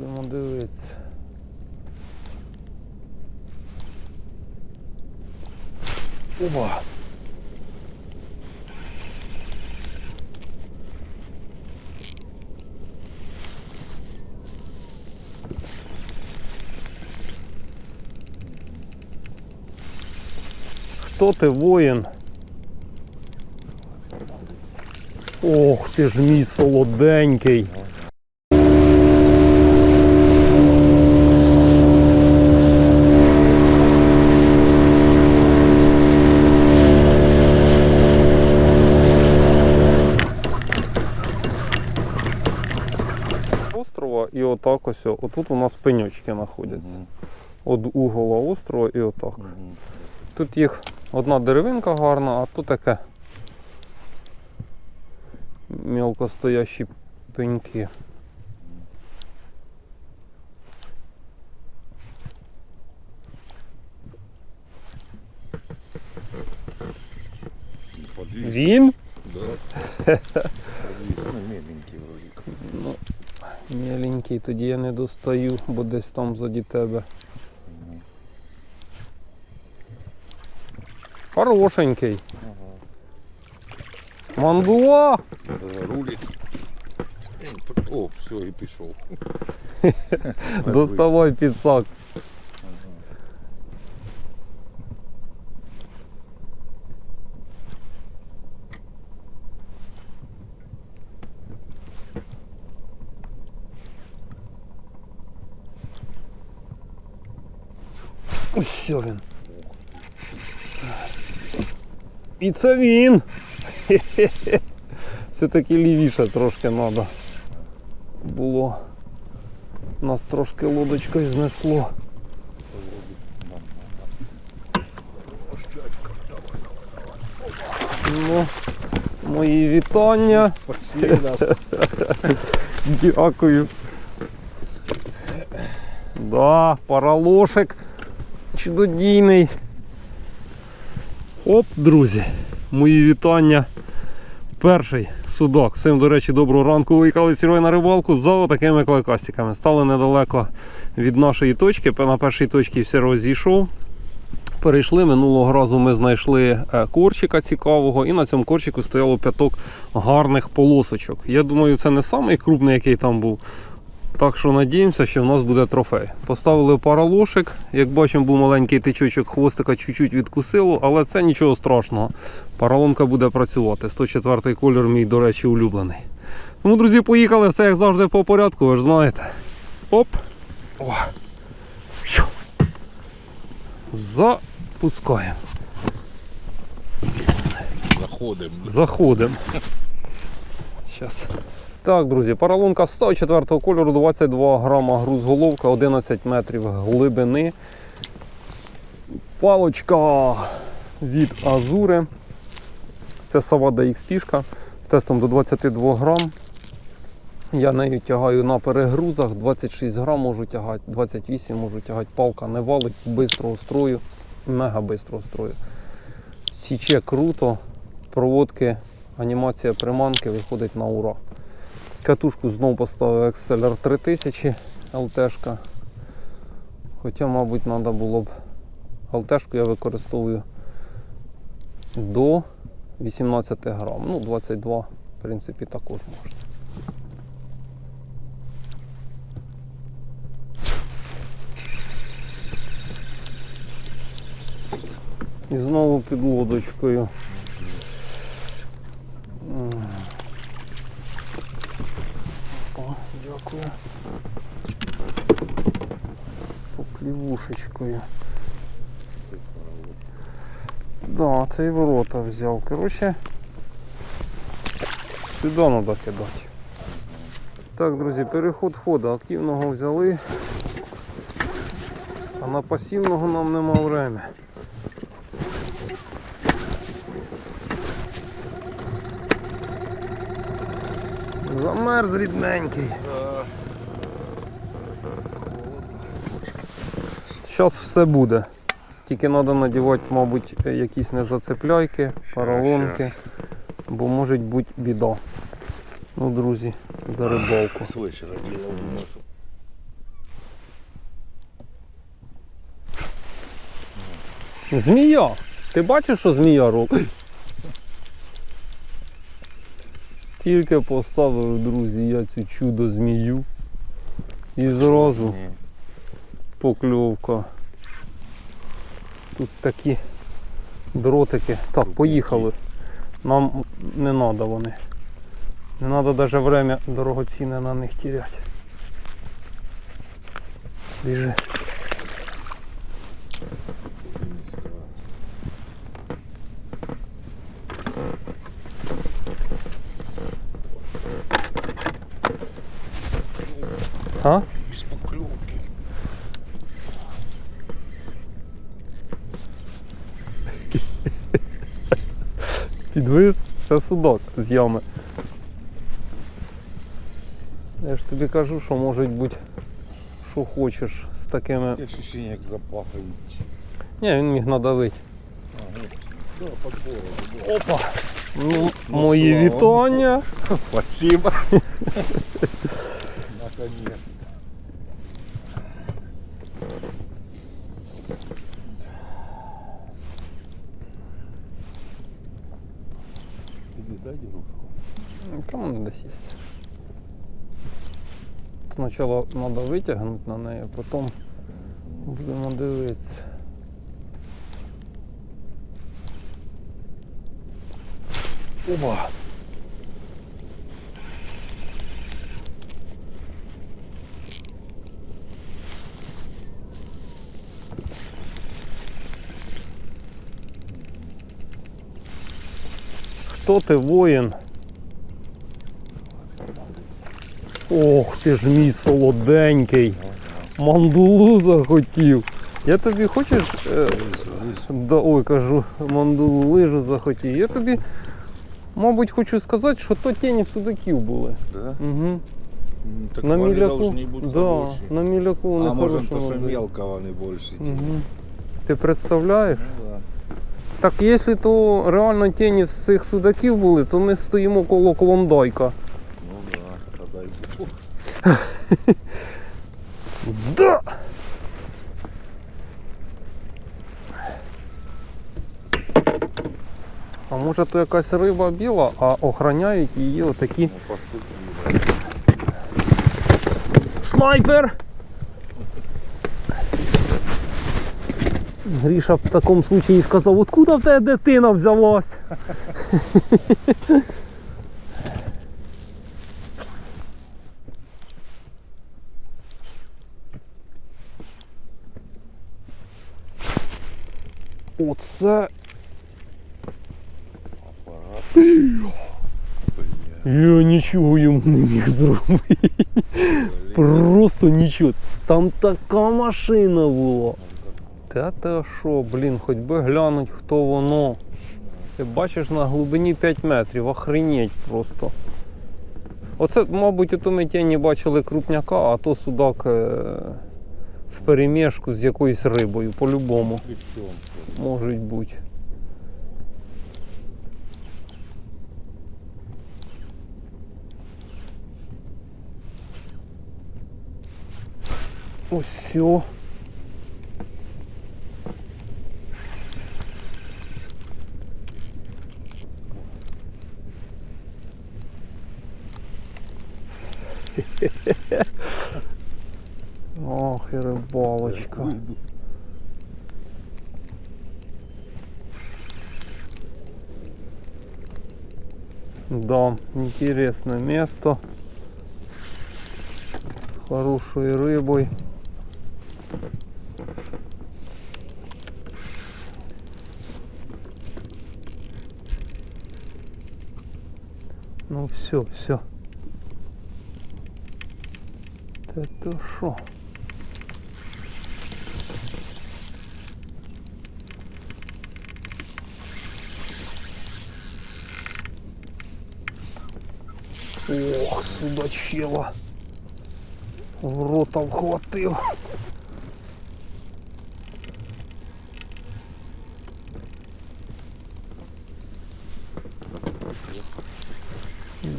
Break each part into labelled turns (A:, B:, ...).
A: Будемо дивитися. Оба. Хто ти воїн? Ох ти ж мій солоденький. Острова і отак ось. Отут у нас пеньочки знаходяться. От угола острова і отак. Тут їх одна деревинка гарна, а тут таке мелкостоящі пеньки. Він?
B: Да. Подвис. Ну, меленький вроде.
A: Ну, міленький, тоді я не достаю, бо десь там заді тебе. Хорошенький. Мандуа!
B: Рулить. О, все, і пішов.
A: Доставай підсак. Ось що він. І це він. Все-таки лівіше трошки треба було. Нас трошки лодочкою знесло. Ну, мої вітання. Дякую. Да, паралошик чудодійний. Оп, друзі, мої вітання. Перший судак. Всім, до речі, доброго ранку. Виїхали сірою на рибалку за такими клайкастиками. Стали недалеко від нашої точки. На першій точці все розійшов. Перейшли минулого разу ми знайшли е, корчика цікавого, і на цьому корчику стояло п'яток гарних полосочок. Я думаю, це не самий крупний, який там був. Так що надіємося, що в нас буде трофей. Поставили паралошик. Як бачимо, був маленький тичочок хвостика, чуть-чуть відкусило, але це нічого страшного. Паралонка буде працювати. 104 кольор, мій, до речі, улюблений. Тому, друзі, поїхали, все як завжди по порядку, ви ж знаєте. Оп. О. Запускаємо.
B: Заходим.
A: Заходимо. Зараз. Так, друзі, паралонка 104 кольору, 22 грама груз головка, 11 метрів глибини. Палочка від Азури. Це Савада XP з тестом до 22 грам. Я нею тягаю на перегрузах, 26 грам можу тягати, 28 можу тягати, палка не валить, бистрого строю, мега бистрого строю. Січе круто, проводки, анімація приманки виходить на ура. Катушку знову поставив Exceller 3000 LT-шка. Хоча, мабуть, треба було б LT-шку я використовую до 18 грам. Ну, 22, в принципі, також можна. І знову під лодочкою. О, дякую. Да, це і ворота взяв. Коротше, сюди треба кидати. Так, друзі, переход хода активного взяли. А на пасивного нам нема времени. Замерз рідненький. зараз все буде. Тільки треба надівати, мабуть, якісь незацепляйки,
B: паралонки,
A: бо може бути біда. Ну, друзі, за рибалку. Змія! Ти бачиш, що змія робить? Тільки поставив, друзі, я цю чудо змію і зразу покльовка. Тут такі дротики. Так, поїхали. Нам не треба вони. Не треба навіть время дорогоцінне на них теряти. Біжи. А? Підвис, це судак з ями. Я ж тобі кажу, що може бути, що хочеш з такими.
B: Таке ощущение, як запахають.
A: Ні, він міг надавити.
B: Ага. Да, подбор.
A: Опа! Ну,
B: Ну,
A: мої
B: слава
A: вітання.
B: Спасибо. Наконец.
A: Там не. Спочатку треба витягнути на неї, а потім будемо дивитися. Опа! Хто ти воїн? Ох ти ж мій солоденький. Мандулу захотів. Я тобі хочеш. Е, да, ой, кажу, мандулу лижу захотів. Я тобі, мабуть, хочу сказати, що то тіні судаків були.
B: Да?
A: Угу.
B: Так
A: на
B: вони
A: міляку.
B: должны бути
A: Да,
B: хороші.
A: на міляку вони
B: А може то, що мелко вони більше.
A: Мгм. Ти представляєш?
B: Ну да.
A: Так якщо то реально тіні з цих судаків були, то ми стоїмо коло клондайка.
B: Ну да, тоді й буде.
A: Да! А може то якась риба біла, а охороняють її отакі. Снайпер! Гріша в такому случаї сказав, откуда в тебе дитина взялась? Оце. Я нічого йому не міг зробити. Просто нічого. Там така машина була. Та те що, блін, хоч би глянуть, хто воно. Ти бачиш на глибині 5 метрів, охренеть просто. Оце, мабуть, ото ми тіні бачили крупняка, а то судак е- в перемішку з якоюсь рибою, по-любому. Можуть бути. Ось все. Ох, і рибалочка.
B: Вийду.
A: Да, интересное место. С хорошей рыбой. Ну все, все. Это что? Ох, судачила. В рота вхватив.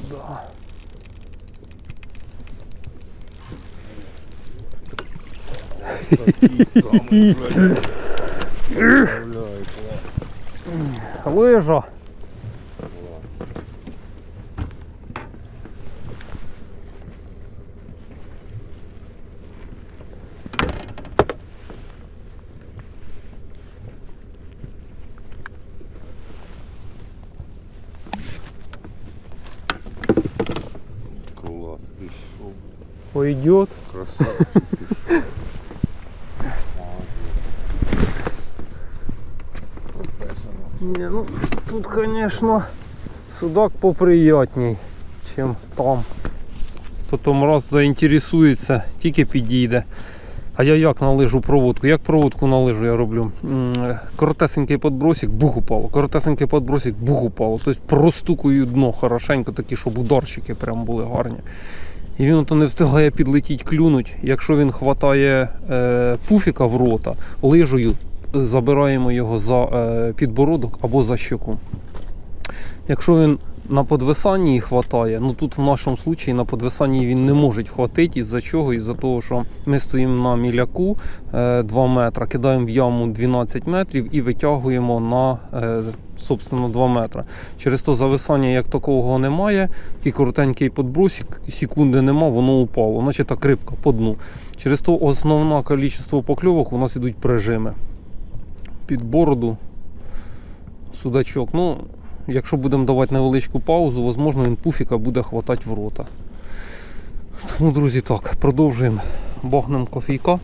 A: Да.
B: Такий самий, блядь. Бля. Ой, клас.
A: Лижа.
B: Клас. Клас, ти що?
A: Пойдет.
B: Красавчик.
A: Не, ну тут, конечно, судак поприятней, чим там. То там раз заінтересується, тільки підійде. А я як на лижу проводку? Як проводку на лижу я роблю? Коротесенький подбросик, бух упало. Коротесенький подбросик, бух упало. Тобто простукую дно хорошенько, такі, щоб ударчики прям були гарні. І він ото не встигає підлетіть, клюнуть. Якщо він хватає е, пуфіка в рота, лижею забираємо його за е, підбородок або за щоку. Якщо він на подвисанні хватає, ну тут в нашому случаї на подвисанні він не може хватити, із-за чого? Із-за того, що ми стоїмо на міляку е, 2 метри, кидаємо в яму 12 метрів і витягуємо на е, собственно 2 метри. Через то зависання як такого немає, і коротенький подбросик, секунди нема, воно упало. Значить так рибка по дну. Через то основне кількість покльовок у нас ідуть прижими. Під бороду судачок. Ну, якщо будемо давати невеличку паузу, можливо, він пуфіка буде хватати в рота. Тому, друзі, так, продовжуємо багнем кофійка.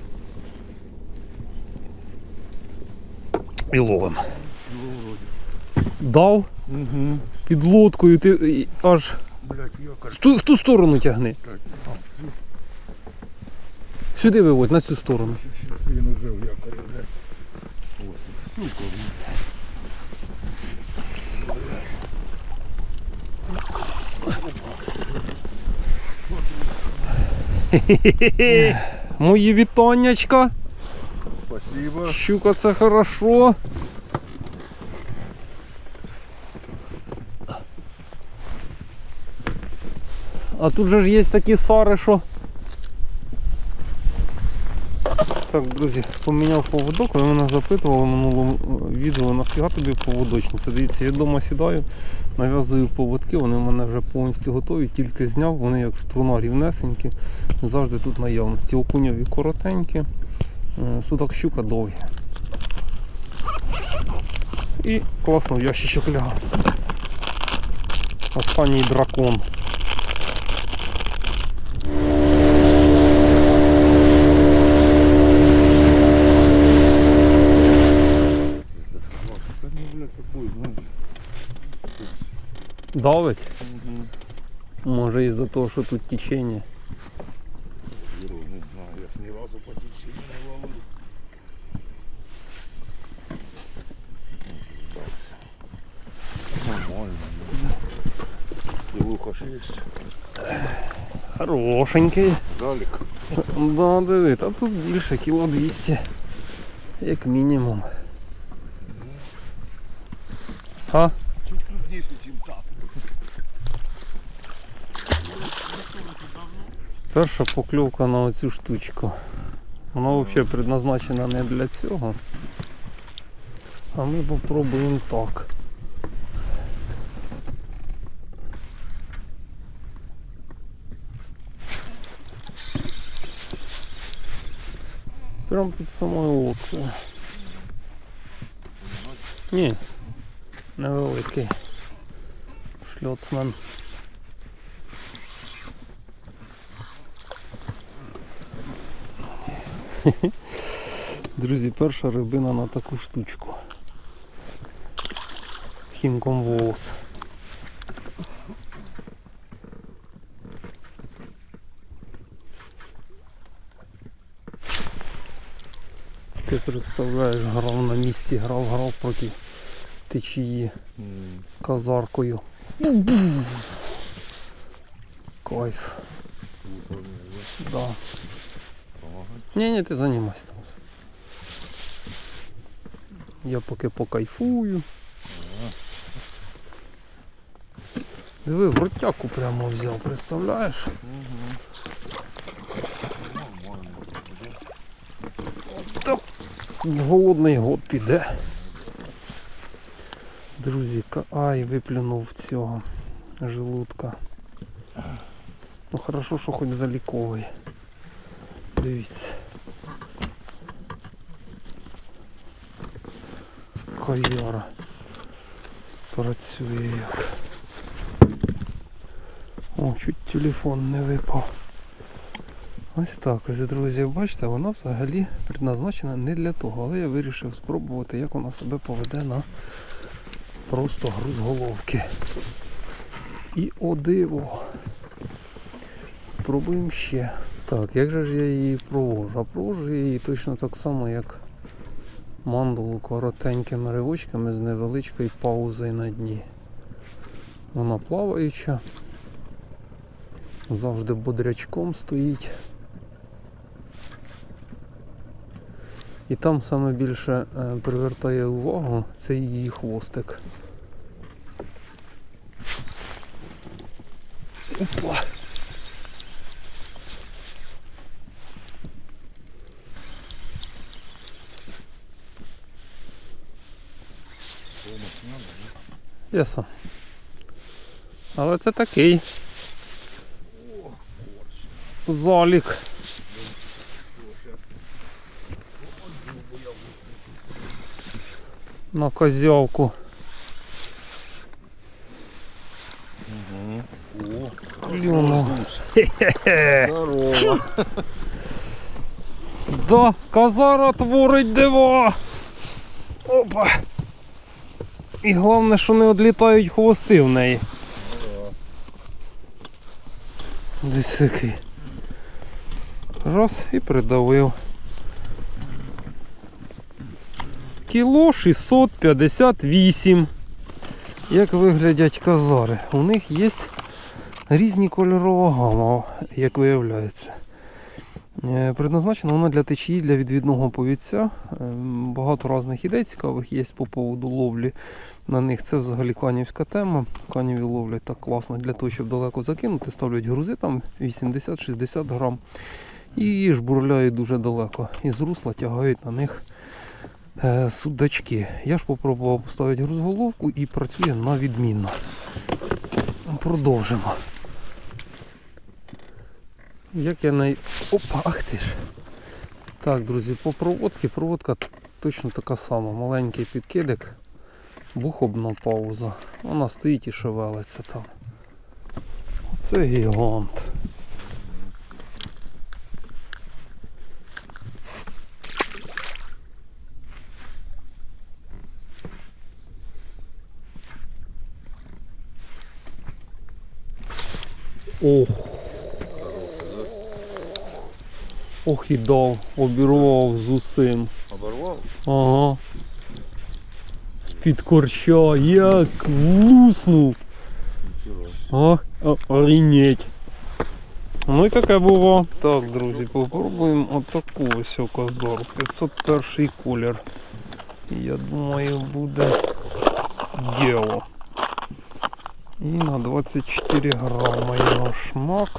A: І ловимо. Дав
B: Угу.
A: під лодкою, ти аж
B: якор.
A: в ту, в ту сторону тягни. Сюди виводь, на цю сторону.
B: Він уже в якорі, блядь. Сука.
A: Мої вітаннячка.
B: Спасибо.
A: Щука це хорошо. А тут же ж є такі сари, що. Так, друзі, поміняв поводок, ви мене запитували в минулому е, відео, нафіга тобі поводочниця. Дивіться, я вдома сідаю, нав'язую поводки, вони в мене вже повністю готові, тільки зняв, вони як струна рівнесенькі, завжди тут наявності. Окуньові коротенькі, е, судак щука довгі. І класно в ящичок лягав. Останній дракон. Давить?
B: Угу.
A: Може із-за того, що тут течення.
B: Віру, не знаю, я ж ні разу по теченню не ловив. Ну, здався. Нормально. Кілуха ж є.
A: Хорошенький.
B: Далік.
A: Да, диви, та тут більше кіло 200. Як мінімум. А?
B: Чуть крупніше, ніж
A: Перша покльовка на оцю штучку. Вона взагалі предназначена не для цього. А ми попробуємо так. Прям під самою лодкою. Ні, невеликий шльоцмен. Друзі, перша рибина на таку штучку. Хімком волос. Ти представляєш, грав на місці, грав, грав проти течії казаркою. Бу-бу. Кайф. Да. Ні, ні, ти займайся там. Я поки покайфую. Диви, в ротяку прямо взяв, представляєш? Та в голодний год піде. друзі, ай, виплюнув цього желудка. Ну хорошо, що хоч заліковий. Дивіться. Козяра. Працює як. О, чуть телефон не випав. Ось так ось, друзі, бачите, вона взагалі предназначена не для того, але я вирішив спробувати, як вона себе поведе на просто груз головки. І о диво. Спробуємо ще. Так, як же ж я її провожу? А провожу я її точно так само, як мандулу коротенькими ривочками з невеличкою паузою на дні. Вона плаваюча, завжди бодрячком стоїть. І там саме більше е, привертає увагу це її хвостик. Опа! Ясно. Але це такий. Залік. На козявку.
B: О,
A: Клюнув.
B: здорово.
A: Да, козара творить дива. Опа. І головне, що не відлітають хвости в неї. Десь який. Раз і придавив. Кіло 658. Як виглядять казари? У них є різні кольорова гама, як виявляється. Е, Предназначена вона для течії, для відвідного повідця. Ем, Багато різних ідей цікавих є по поводу ловлі на них. Це взагалі канівська тема. Каніві ловлять так класно для того, щоб далеко закинути. Ставлять грузи там 80-60 грам. І жбурляють дуже далеко. І з русла тягають на них е, судачки. Я ж попробував поставити грузголовку і працює на відмінно. Продовжимо. Як я най... Опа, ах ти ж. Так, друзі, по проводці. Проводка точно така сама. Маленький підкидик. Бухобна пауза. Вона стоїть і шевелиться там. Оце гігант. Ох. Ох і дав, обірвав з усім.
B: Оборвав?
A: Ага. З-під корча, як луснув. Орінеть. Ну і таке було. Так, друзі, попробуємо отаку ось козору. 501 колір. Я думаю, буде діло. І на 24 грама його шмак.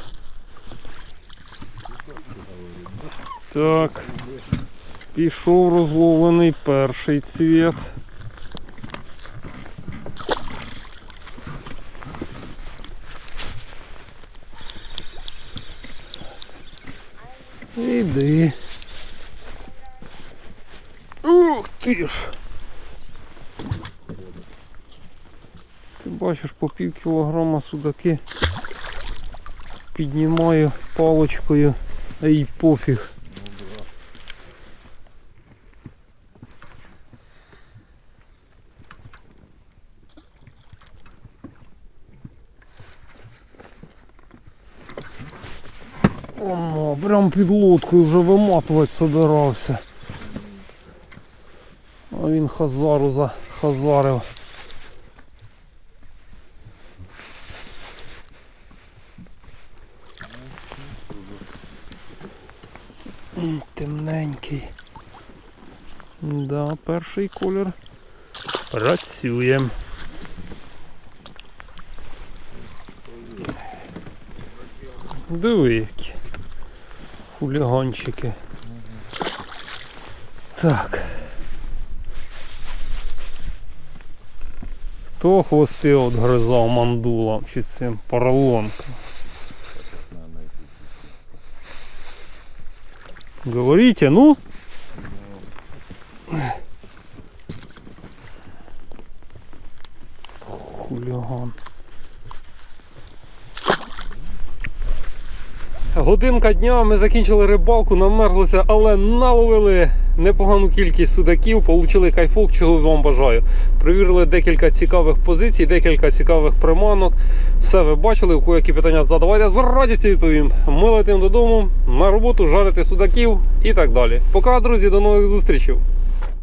A: Так. Пішов розловлений перший цвіт. Іди. Ух ти ж. Ти бачиш по пів кілограма судаки. Піднімаю палочкою, а їй пофіг. Прям під лодкою вже виматувати собирався. А він хазару захазарив. Темненький. Да, перший колір. Працює. Диви які. Хуліганчики. Так. То хвости отгризав мандулом чи цим поролонком. Говорите, ну? Хуліган. Годинка дня, ми закінчили рибалку, намерзлися, але наловили непогану кількість судаків, получили кайфок, чого вам бажаю. Провірили декілька цікавих позицій, декілька цікавих приманок. Все ви бачили, у які питання задавайте, з радістю відповім. Ми летимо додому, на роботу, жарити судаків і так далі. Пока, друзі, до нових зустрічей.